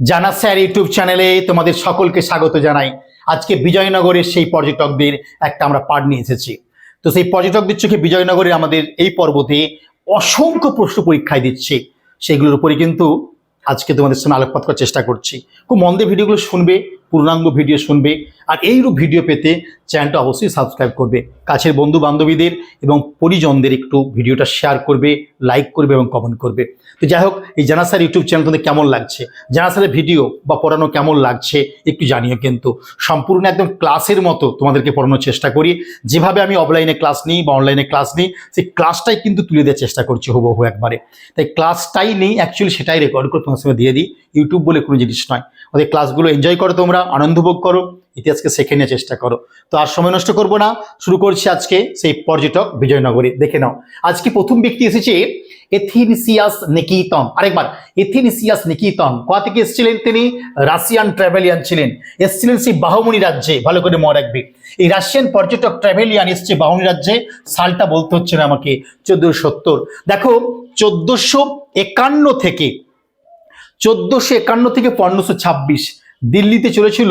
জানা sir YouTube চ্যানেলে তোমাদের সকলকে স্বাগত জানাই। আজকে বিজয়নগরের সেই পর্যটকদের একটা আমরা পাঠ নিয়ে এসেছি। তো সেই পর্যটকদের চোখে বিজয়নগরের আমাদের এই পর্বতে অসংখ্য প্রশ্ন পরীক্ষায় দিচ্ছে। সেগুলোর উপরে কিন্তু আজকে তোমাদের সঙ্গে আলোকপাত করার চেষ্টা করছি। খুব মন্দে ভিডিওগুলো শুনবে, পূর্ণাঙ্গ ভিডিও শুনবে। আর এইরূপ ভিডিও পেতে চ্যানেলটা অবশ্যই সাবস্ক্রাইব করবে। কাছের বন্ধু বান্ধবীদের এবং পরিজনদের একটু ভিডিওটা শেয়ার করবে লাইক করবে এবং কমেন্ট করবে। তো যাই হোক, এই জানা স্যার ইউটিউব চ্যানেল তোমাদের কেমন লাগছে? জানা স্যারের ভিডিও বা পড়ানো কেমন লাগছে? একটু জানিও কিন্তু। সম্পূর্ণ একদম ক্লাসের মতো তোমাদেরকে পড়ানোর চেষ্টা করি। যেভাবে আমি অফলাইনে ক্লাস নিই বা অনলাইনে ক্লাস নিই, সেই ক্লাসটাই কিন্তু তুলে দেওয়ার চেষ্টা করছি হুবহু একবারে। তাই ক্লাসটাই নেই অ্যাকচুয়ালি সেটাই রেকর্ড করে তোমার সঙ্গে দিয়ে দিই। ইউটিউব বলে কোনো জিনিস নয়। ওদের ক্লাসগুলো এনজয় করো তোমরা, আনন্দ ভোগ করো। ইতিহাসকে শেখে নেওয়ার চেষ্টা করো। তো আর সময় নষ্ট করব না। শুরু করছি আজকে সেই পর্যটক বিজয়নগরে। দেখে নাও। আজকে প্রথম ব্যক্তি এসেছে এথিনিসিয়াস নিকিতন আরেকবার, এথিনিসিয়াস নিকিতন কোথা থেকে এসেছিলেন তিনি? রাশিয়ান ট্রাভেলিয়ান ছিলেন। এসেছিলেন সেই বাহমনি রাজ্যে। ভালো করে মনে রাখবে। এই রাশিয়ান পর্যটক ট্রাভেলিয়ান এসছে বাহমনি রাজ্যে। সালটা বলতে হচ্ছে না আমাকে। চোদ্দশো সত্তর। দেখো, চোদ্দশো একান্ন থেকে, চোদ্দশো একান্ন থেকে পনেরোশো ছাব্বিশ। দিল্লিতে চলেছিল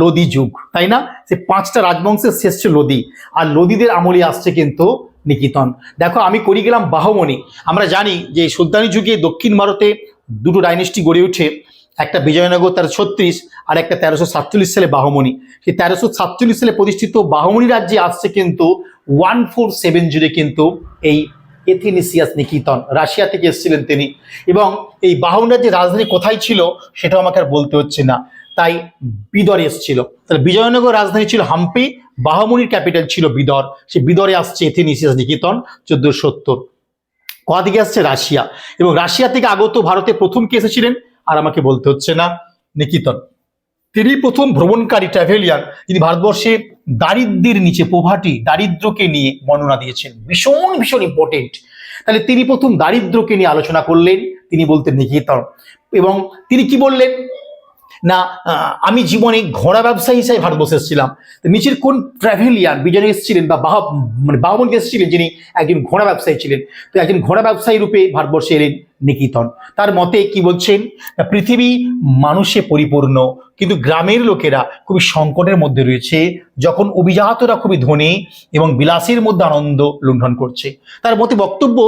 লোদি যুগ, তাই না? সে পাঁচটা রাজবংশের শেষ ছিল লোদি, আর লোদিদের আমলে আসছে কিন্তু নিকিতন। দেখো, আমি করি গেলাম বাহমনি আমরা জানি যে সুলতানি যুগে দক্ষিণ ভারতে দুটো ডাইনেস্টি গড়ে ওঠে, একটা বিজয়নগর তেরো ছত্রিশ, আর একটা তেরোশো সাতচল্লিশ সালে বাহমনি সেই তেরোশো সাতচল্লিশ সালে প্রতিষ্ঠিত বাহমনি রাজ্যে আসছে কিন্তু ওয়ান ফোর সেভেন জুড়ে কিন্তু এই এথিনিসিয়াস নিকিতন, রাশিয়া থেকে এসেছিলেন তিনি। এবং এই বাহন রাজ্যের রাজধানী কোথায় ছিল, সেটাও আমাকে আর বলতে হচ্ছে না। তাই বিদরে এসেছিল। তাহলে বিজয়নগর রাজধানী ছিল হাম্পি, বাহমনির ক্যাপিটাল ছিল বিদর। সে বিদরে আসছে এথিনিসিয়াস নিকেতন, চোদ্দশো সত্তর। কোথা থেকে আসছে? রাশিয়া। এবং রাশিয়া থেকে আগত ভারতে প্রথম কে এসেছিলেন? আর আমাকে বলতে হচ্ছে না, নিকিতন। তিনি প্রথম ভ্রমণকারী ট্রাভেলিয়ান, যিনি ভারতবর্ষে দারিদ্র্যের নিচে পোভাটি দারিদ্র্যকে নিয়ে বর্ণনা দিয়েছেন। ভীষণ ভীষণ ইম্পর্টেন্ট তাহলে তিনি প্রথম দারিদ্র্যকে নিয়ে আলোচনা করলেন, তিনি বলতেন নিকেতন। এবং তিনি কি বললেন? না আমি জীবনে ঘোড়া ব্যবসায়ী হিসাবে ভারতবর্ষে এসেছিলাম। তো নিচের কোন ট্রাভেলিয়ান বিজয় এসেছিলেন বা বাহ মানে বাহমন এসেছিলেন যিনি একজন ঘোড়া ব্যবসায়ী ছিলেন? তো একজন ঘোড়া ব্যবসায়ী রূপে ভারতবর্ষে এলেন। নিকিতন। তার মতে কি বলছেন? পৃথিবী মানুষে পরিপূর্ণ, কিন্তু গ্রামের লোকেরা খুবই সংকটের মধ্যে রয়েছে, যখন অভিজাতরা খুবই ধনী এবং বিলাসের মধ্যে আনন্দ লুণ্ঠন করছে। তার মতে বক্তব্য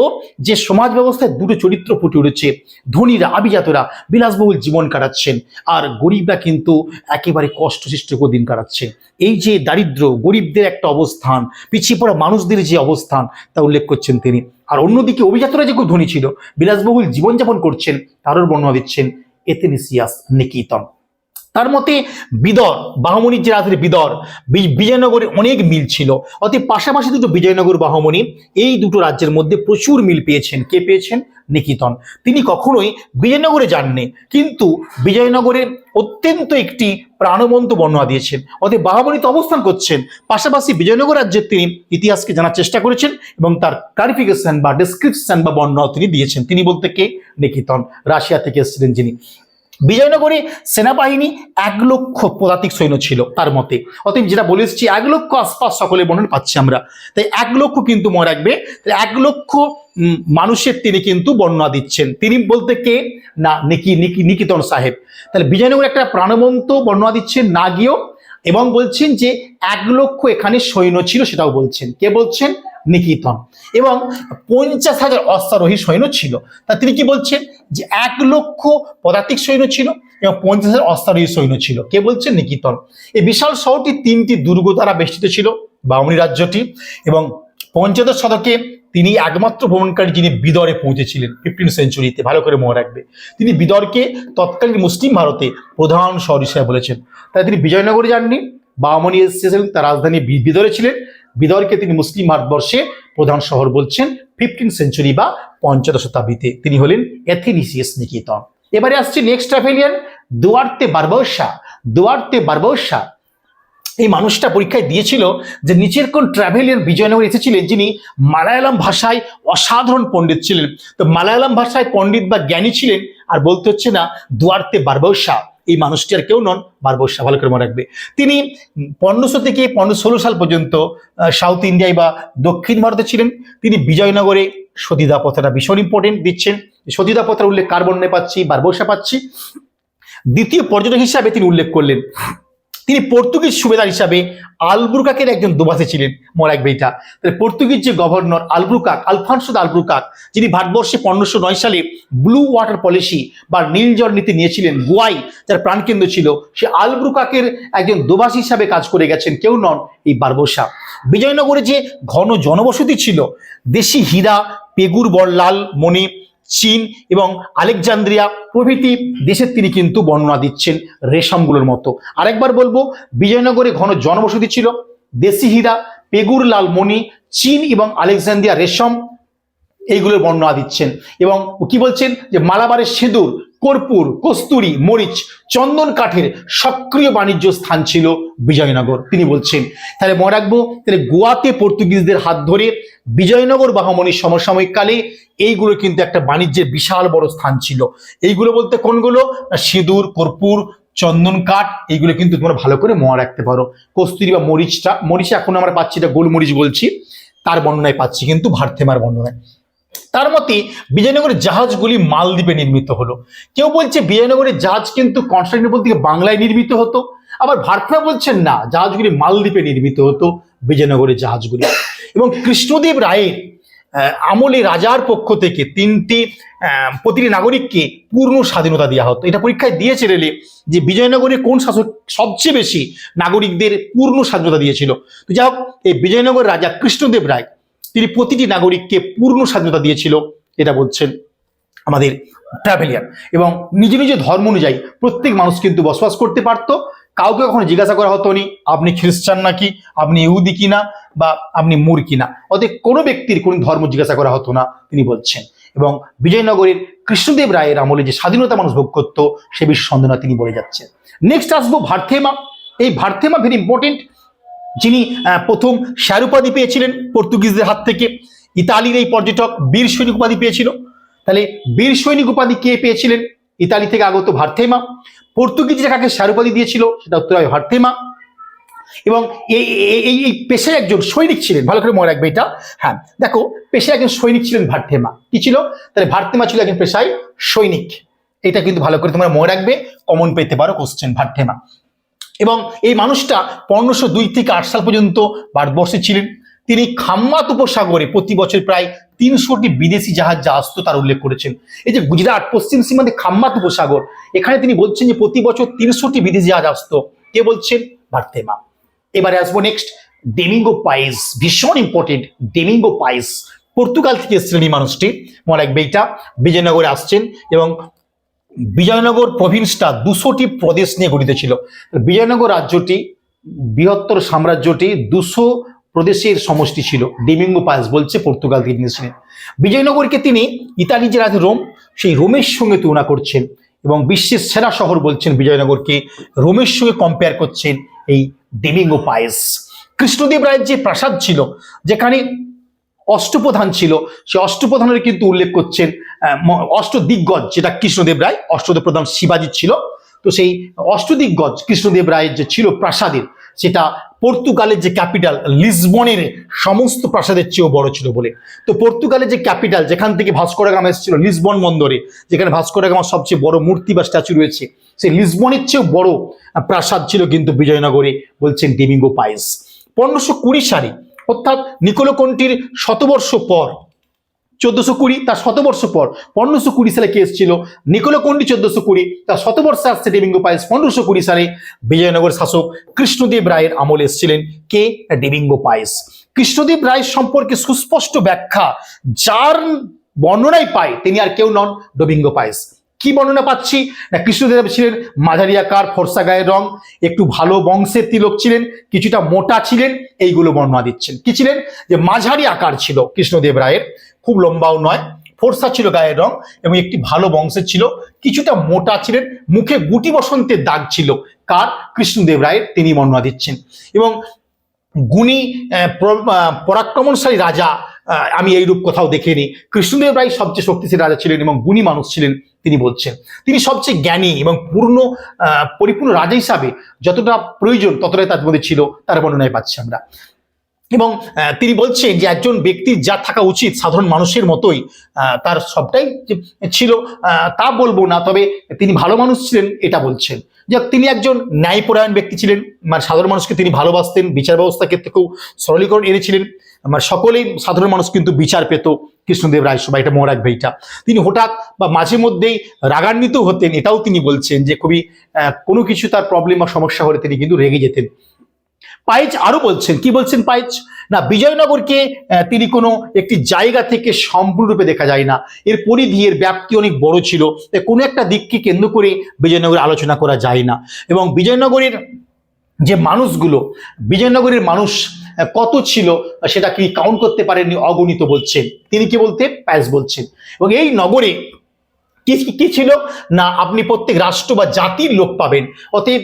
যে সমাজ ব্যবস্থায় দুটো চরিত্র ফুটে উঠেছে, ধনীরা আভিজাতরা বিলাসবহুল জীবন কাটাচ্ছেন, আর গরিবরা কিন্তু একেবারে কষ্টসৃষ্ট দিন কাটাচ্ছে এই যে দারিদ্র, গরিবদের একটা অবস্থান, পিছিয়ে পড়া মানুষদের যে অবস্থান, তা উল্লেখ করছেন তিনি। আর অন্যদিকে অভিজাতরা যে খুব ধনী ছিল, বিলাসবহুল জীবনযাপন করছেন, তারও বর্ণনা দিচ্ছেন এথেনিসিয়াস নিকিতন। তার মতে বিদর বাহমনির যে রাজধানী বিদর বিজয়নগরে অনেক মিল ছিল। অতএব পাশাপাশি দুটো বিজয়নগর বাহমনি এই দুটো রাজ্যের মধ্যে প্রচুর মিল পেয়েছেন। কে পেয়েছেন? নিকিতন। তিনি কখনোই বিজয়নগরে যাননি, কিন্তু বিজয়নগরে অত্যন্ত একটি প্রাণবন্ত বর্ণনা দিয়েছেন। অতএব বাহামণিতে অবস্থান করছেন। পাশাপাশি বিজয়নগর রাজ্যের তিনি ইতিহাসকে জানার চেষ্টা করেছেন এবং তার ক্লারিফিকেশন বা ডিসক্রিপশন বা বর্ণনা তিনি দিয়েছেন। তিনি বলতে কে? নিকিতন। রাশিয়া থেকে এসেছিলেন যিনি। বিজয়নগরে সেনাবাহিনী এক লক্ষ পদাতিক সৈন্য ছিল তার মতে। অতএব যেটা বলে এসেছি, এক লক্ষ আশপাশ সকলের বর্ণনা পাচ্ছি আমরা। তাই এক লক্ষ কিন্তু মনে রাখবে, তাই এক লক্ষ মানুষের তিনি কিন্তু বর্ণনা দিচ্ছেন। তিনি বলতে কে? না, নিকি নিকি, নিকিতন সাহেব। তাহলে বিজয়নগরে একটা প্রাণবন্ত বর্ণনা দিচ্ছেন, না গিয়েও, এবং বলছেন যে এক লক্ষ এখানে সৈন্য ছিল সেটাও বলছেন। কে বলছেন? নিকিতন এবং পঞ্চাশ হাজার অশ্বারোহী সৈন্য ছিল। তা তিনি কি বলছেন? যে এক লক্ষ পদাতিক সৈন্য ছিল এবং পঞ্চাশ হাজার অশ্বারোহী সৈন্য ছিল। কে বলছেন? নিকিতন এই বিশাল শহরটি তিনটি দুর্গ দ্বারা বেষ্টিত ছিল, বামনি রাজ্যটি। এবং পঞ্চদশ শতকে তিনি একমাত্র ভ্রমণকারী যিনি বিদরে পৌঁছেছিলেন ফিফটিন সেঞ্চুরিতে ভালো করে মনে রাখবে। তিনি বিদরকে তৎকালীন মুসলিম ভারতে প্রধান শহর হিসেবে বলেছেন। তাই তিনি বিজয়নগরে যাননি। বামনি এসেছিলেন তার রাজধানী বিদরে ছিলেন। বিদরকে তিনি মুসলিম ভারতবর্ষে প্রধান শহর বলছেন ফিফটিন সেঞ্চুরি বা পঞ্চদশ শতাব্দীতে। তিনি হলেন এথিনিসিয়াস নিকেতন। এবারে আসছে নেক্সট ট্রাভেলিয়ান দুয়ার্তে বারবসা দুয়ার্তে বারবসা এই মানুষটা পরীক্ষায় দিয়েছিল যে নিচের কোন ট্রাভেলিয়ান বিজয়নগর এসেছিলেন যিনি মালায়ালাম ভাষায় অসাধারণ পণ্ডিত ছিলেন। তো মালায়ালাম ভাষায় পণ্ডিত বা জ্ঞানী ছিলেন আর বলতে হচ্ছে না দুয়ার্তে বারবসা এই মানুষটি আর কেউ নন বারবার করে মনে রাখবে। তিনি পনেরোশো থেকে পনেরো ষোলো সাল পর্যন্ত সাউথ ইন্ডিয়ায় বা দক্ষিণ ভারতে ছিলেন। তিনি বিজয়নগরে সতীদা পথাটা ভীষণ ইম্পর্টেন্ট দিচ্ছেন। সতীদা পথার উল্লেখ কার্বনে পাচ্ছি বারবসা পাচ্ছি। দ্বিতীয় পর্যটক হিসাবে তিনি উল্লেখ করলেন তিনি পর্তুগিজ সুবেদার হিসাবে আলব্রুকাকের একজন দোবাসে ছিলেন মোরাক বেইটা তাহলে পর্তুগিজ যে গভর্নর আলব্রুকাক, আলফানসো দা আলব্রুকাক, যিনি ভারতবর্ষে পনেরোশো নয় সালে ব্লু ওয়াটার পলিসি বা নীল জল নীতি নিয়েছিলেন, গোয়াই, যার প্রাণকেন্দ্র ছিল, সে আলব্রুকাকের একজন দোবাসী হিসাবে কাজ করে গেছেন, কেউ নন এই বারবসা। বিজয়নগরে যে ঘন জনবসতি ছিল, দেশি হীরা, পেগুর বড়লাল, মণি চীন এবং আলেকজান্দ্রিয়া প্রভৃতি দেশের তিনি কিন্তু বর্ণনা দিচ্ছেন রেশমগুলোর মতো। আরেকবার বলব, বিজয়নগরে ঘন জনবসতি ছিল। দেশি হীরা, পেগুর লাল মণি চীন এবং আলেকজান্দ্রিয়া রেশম, এইগুলোর বর্ণনা দিচ্ছেন। এবং কি বলছেন? যে মালাবারের সিঁদুর কর্পূর, কস্তুরি, মরিচ, চন্দন কাঠের সক্রিয় বাণিজ্য স্থান ছিল বিজয়নগর। তিনি বলছেন, তাহলে মনে রাখব, তাহলে গোয়াতে পর্তুগিজদের হাত ধরে বিজয়নগর বাহমনির সমসাময়িককালে এইগুলো কিন্তু একটা বাণিজ্যের বিশাল বড় স্থান ছিল। এইগুলো বলতে কোনগুলো? না, সিঁদুর, কর্পূর, চন্দন কাঠ, এইগুলো কিন্তু তোমরা ভালো করে মনে রাখতে পারো। কস্তুরি বা মরিচটা, মরিচ এখন আমরা পাচ্ছি, এটা গোলমরিচ বলছি, তার বর্ণনায় পাচ্ছি, কিন্তু ভারথেমার বর্ণনায়। তার মতে বিজয়নগরের জাহাজগুলি মালদ্বীপে নির্মিত হলো। কেউ বলছে বিজয়নগরের জাহাজ কিন্তু কনস্টান্টিনোপল থেকে বাংলায় নির্মিত হতো। আবার ভারতনা বলছেন না, জাহাজগুলি মালদ্বীপে নির্মিত হতো বিজয়নগরের জাহাজগুলি। এবং কৃষ্ণদেব রায়ের আমলে রাজার পক্ষ থেকে তিনটি প্রতিটি নাগরিককে পূর্ণ স্বাধীনতা দেওয়া হতো। এটা পরীক্ষায় দিয়েছে রেলে যে বিজয়নগরে কোন শাসক সবচেয়ে বেশি নাগরিকদের পূর্ণ স্বাধীনতা দিয়েছিল। তো যাই হোক, এই বিজয়নগর রাজা কৃষ্ণদেব রায় তিনি প্রতিটি নাগরিককে পূর্ণ স্বাধীনতা দিয়েছিল, এটা বলছেন আমাদের ট্রাভেলিয়ার এবং নিজ নিজ ধর্ম অনুযায়ী প্রত্যেক মানুষ কিন্তু বসবাস করতে পারতো। কাউকে কখনো জিজ্ঞাসা করা হতো নি, আপনি খ্রিস্টান নাকি, আপনি ইহুদি কিনা বা আপনি মুর কিনা। অতএব কোনো ব্যক্তির কোনো ধর্ম জিজ্ঞাসা করা হতো না, তিনি বলছেন। এবং বিজয়নগরের কৃষ্ণদেব রায়ের আমলে যে স্বাধীনতা মানুষ ভোগ করতো, সে বিষয়ে সন্দেহ তিনি বলে যাচ্ছেন। নেক্সট আসব ভারথেমা। এই ভারথেমা ভেরি ইম্পর্টেন্ট যিনি প্রথম স্যার উপাধি পেয়েছিলেন পর্তুগিজদের হাত থেকে। ইতালির এই পর্যটক বীর সৈনিক উপাধি পেয়েছিল। তাহলে বীর সৈনিক উপাধি কে পেয়েছিলেন? ইতালি থেকে আগত ভারথেমা পর্তুগিজরা কাকে স্যার উপাধি দিয়েছিল, সেটা উত্তর হয় ভারথেমা এবং এই এই পেশায় একজন সৈনিক ছিলেন। ভালো করে মনে রাখবে এটা। হ্যাঁ দেখো, পেশায় একজন সৈনিক ছিলেন ভারথেমা কি ছিল? তাহলে ভারথেমা ছিল একজন পেশায় সৈনিক। এটা কিন্তু ভালো করে তোমরা মনে রাখবে। কমন পেতে পারো কোশ্চেন ভারথেমা এবং এই মানুষটা পনেরোশো দুই থেকে আট সাল পর্যন্ত ভারতবর্ষে ছিলেন। তিনি খাম্মাত উপসাগরে প্রতি বছর প্রায় তিনশোটি বিদেশি জাহাজ যা আসতো তার উল্লেখ করেছেন। এই যে গুজরাট, পশ্চিম সীমান্তে খাম্মাত উপসাগর, এখানে তিনি বলছেন যে প্রতি বছর তিনশোটি বিদেশি জাহাজ আসতো। কে বলছেন? ভারতেমা এবারে আসব নেক্সট ডেমিঙ্গো পাইস ভীষণ ইম্পর্টেন্ট ডেমিঙ্গো পাইস পর্তুগাল থেকে এসেছিলেন এই মানুষটি। মনে রাখবে এইটা বিজয়নগরে আসছেন এবং বিজয়নগর প্রভিন্সটা দুশোটি প্রদেশ নিয়ে গঠিত ছিল। বিজয়নগর রাজ্যটি, বৃহত্তর সাম্রাজ্যটি দুশো প্রদেশের সমষ্টি ছিল। ডেমিঙ্গো পাস বলছে পর্তুগাল নিয়েছিলেন বিজয়নগরকে তিনি ইতালি যে রাজ্য রোম, সেই রোমের সঙ্গে তুলনা করছেন এবং বিশ্বের সেরা শহর বলছেন বিজয়নগরকে রোমের সঙ্গে কম্পেয়ার করছেন এই ডেমিঙ্গো পায়েস কৃষ্ণদেব রায়ের যে প্রাসাদ ছিল, যেখানে অষ্টপ্রধান ছিল সে অষ্টপ্রধানের কিন্তু উল্লেখ করছেন অষ্টদিগ্গজ, যেটা কৃষ্ণদেব রায়, অষ্টদেব প্রধান শিবাজিৎ ছিল। তো সেই অষ্টদিগ্গজ, কৃষ্ণদেব রায়ের যে ছিল প্রাসাদের, সেটা পর্তুগালের যে ক্যাপিটাল, লিসবনের সমস্ত প্রাসাদের চেয়েও বড় ছিল বলে। তো পর্তুগালের যে ক্যাপিটাল, যেখান থেকে ভাস্কোরা গামা এসেছিল, লিসবন বন্দরে, যেখানে ভাস্কোরা গামার সবচেয়ে বড় মূর্তি বা স্ট্যাচু রয়েছে, সেই লিসবনের চেয়েও বড় প্রাসাদ ছিল কিন্তু বিজয়নগরে বলছেন ডেমিঙ্গো পাইস পনেরোশো কুড়ি সালে, অর্থাৎ নিকোলোকন্টির শতবর্ষ পর চোদ্দশো কুড়ি, তার শতবর্ষ পর পনেরোশো কুড়ি সালে কেস ছিল নিকোলো কন্ডি চোদ্দশো কুড়ি, তার শতবর্ষে আসছে ডিবিঙ্গ পায়েস পনেরোশো কুড়ি সালে বিজয়নগর শাসক কৃষ্ণদেব রায়ের আমল এসেছিলেন কে? ডিবিঙ্গ পায়েস কৃষ্ণদেব রায়ের সম্পর্কে সুস্পষ্ট ব্যাখ্যা যার বর্ণনায় পায়, তিনি আর কেউ নন ডবিঙ্গ পাইস কি বর্ণনা পাচ্ছি? না, কৃষ্ণদেব ছিলেন মাঝারি আকার ফর্সা গায়ের রং, একটু ভালো বংশের তিলক ছিলেন, কিছুটা মোটা ছিলেন, এইগুলো বর্ণনা দিচ্ছেন। কি ছিলেন? যে মাঝারি আকার ছিল কৃষ্ণদেব রায়ের, খুব লম্বাও নয়, ফর্সা ছিল গায়ের রং এবং একটি ভালো বংশের ছিল, কিছুটা মোটা ছিলেন, মুখে গুটি বসন্তের দাগ ছিল, কার? কৃষ্ণদেব রায়ের, তিনি বর্ণনা দিচ্ছেন। এবং গুণী পরাক্রমণশালী রাজা আমি এই রূপ কোথাও দেখিনি। কৃষ্ণদেব রায় সবচেয়ে শক্তিশালী রাজা ছিলেন এবং গুণী মানুষ ছিলেন তিনি বলছেন। তিনি সবচেয়ে জ্ঞানী এবং পূর্ণ পরিপূর্ণ রাজা হিসাবে যতটা প্রয়োজন ততটাই তার মধ্যে ছিল, তার বর্ণনায় পাচ্ছি আমরা। এবং তিনি বলছেন যে একজন ব্যক্তির যা থাকা উচিত সাধারণ মানুষের মতোই তার সবটাই ছিল তা বলব না, তবে তিনি ভালো মানুষ ছিলেন, এটা বলছেন। যাক তিনি একজন ন্যায়পরায়ণ ব্যক্তি ছিলেন মানে সাধারণ মানুষকে তিনি ভালোবাসতেন, বিচার ব্যবস্থার ক্ষেত্রে খুব সরলীকরণ এনেছিলেন আমার সকলেই সাধারণ মানুষ কিন্তু বিচার পেত, কৃষ্ণদেব রায় সবাই এটা মনে রাখবে এটা। তিনি হঠাৎ বা মাঝে মধ্যেই রাগান্বিত হতেন, এটাও তিনি বলছেন যে খুবই কোনো কিছু তার প্রবলেম বা সমস্যা হলে তিনি কিন্তু রেগে যেতেন। পাইচ আরও বলছেন, কি বলছেন পাইচ না, বিজয়নগরকে তিনি কোনো একটি জায়গা থেকে সম্পূর্ণরূপে দেখা যায় না। এর পরিধি, এর ব্যাপ্তি অনেক বড় ছিল। তাই কোনো একটা দিককে কেন্দ্র করে বিজয়নগর আলোচনা করা যায় না। এবং বিজয়নগরের যে মানুষগুলো, বিজয়নগরের মানুষ কত ছিল, সেটা কি কাউন্ট করতে পারেননি, অগণিত বলছেন। তিনি কি বলতে প্যাস বলছেন। এবং এই নগরে কি কি ছিল? না, আপনি প্রত্যেক রাষ্ট্র বা জাতির লোক পাবেন। অতএব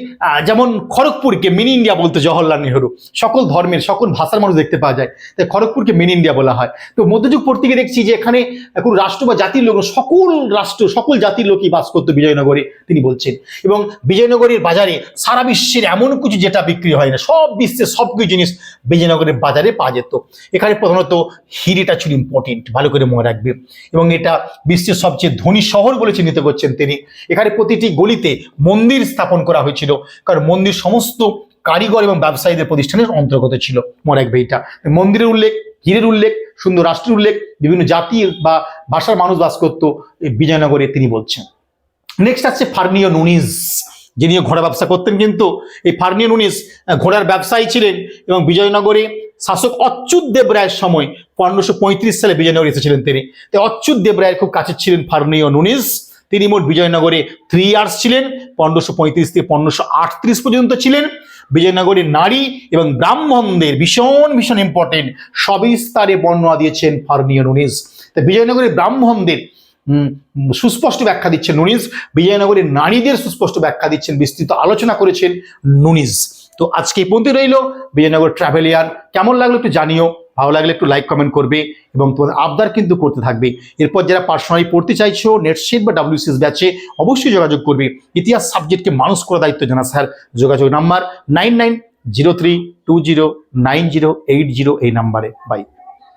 যেমন খড়গপুরকে মিনি ইন্ডিয়া বলতো জওহরলাল নেহরু, সকল ধর্মের, সকল ভাষার মানুষ দেখতে পাওয়া যায়। তাই খড়গপুরকে মিনি ইন্ডিয়া বলা হয়। তো মধ্যযুগ পত্রিকা দেখছি যে এখানে কোনো রাষ্ট্র বা জাতির লোক সকল রাষ্ট্র, সকল জাতির লোকই বাস করতো বিজয়নগরে, তিনি বলছেন। এবং বিজয়নগরের বাজারে সারা বিশ্বের এমন কিছু যেটা বিক্রি হয় না, সব বিশ্বের সব কিছু জিনিস বিজয়নগরের বাজারে পাওয়া যেত। এখানে প্রধানত হিরেটা ছিল ইম্পর্টেন্ট ভালো করে মনে রাখবে। এবং এটা বিশ্বের সবচেয়ে ধনী শহর বলে চিহ্নিত করছেন তিনি। এখানে প্রতিটি গলিতে মন্দির স্থাপন করা হয়েছিল, কারণ মন্দির সমস্ত কারিগর এবং ব্যবসায়ীদের প্রতিষ্ঠানের অন্তর্গত ছিল, মনে রাখবে এটা মন্দিরের উল্লেখ, হীরের উল্লেখ, সুন্দর রাষ্ট্রের উল্লেখ, বিভিন্ন জাতির বা ভাষার মানুষ বাস করতো বিজয়নগরে তিনি বলছেন। নেক্সট আসছে ফার্নিও নুনিস, যিনি ঘোড়া ব্যবসা করতেন কিন্তু, এই ফার্নিও নুনিস ঘোড়ার ব্যবসায়ী ছিলেন এবং বিজয়নগরে শাসক অচ্যুত দেব রায়ের সময় পনেরোশো সালে বিজয়নগর এসেছিলেন তিনি। তাই অচ্যুত দেব রায়ের খুব কাছে ছিলেন ফার্নিও নুনিস। তিনি মোট বিজয়নগরে থ্রি ইয়ার্স ছিলেন, পনেরোশো পঁয়ত্রিশ থেকে পনেরোশো আটত্রিশ পর্যন্ত ছিলেন। বিজয়নগরের নারী এবং ব্রাহ্মণদের ভীষণ ভীষণ ইম্পর্টেন্ট সবিস্তারে বর্ণনা দিয়েছেন ফার্নিও নুনিস। তাই বিজয়নগরের ব্রাহ্মণদের সুস্পষ্ট ব্যাখ্যা দিচ্ছেন নুনিস। বিজয়নগরের নারীদের সুস্পষ্ট ব্যাখ্যা দিচ্ছেন, বিস্তৃত আলোচনা করেছেন নুনিস। তো আজকে এই পর্যন্ত রইল। বিজয়নগর ট্রাভেলিয়ার কেমন লাগল একটু জানিও। ভালো লাগলে একটু লাইক কমেন্ট করবে এবং তোমাদের আবদার কিন্তু করতে থাকবে। এরপর যারা পার্সোনালি পড়তে চাইছো নেটশিট বা ডাব্লিউসিএস ব্যাচে অবশ্যই যোগাযোগ করবে। ইতিহাস সাবজেক্টকে মানুষ করার দায়িত্ব জানা স্যার, যোগাযোগ number nine nine zero three two zero nine zero eight zero এই নাম্বারে বাই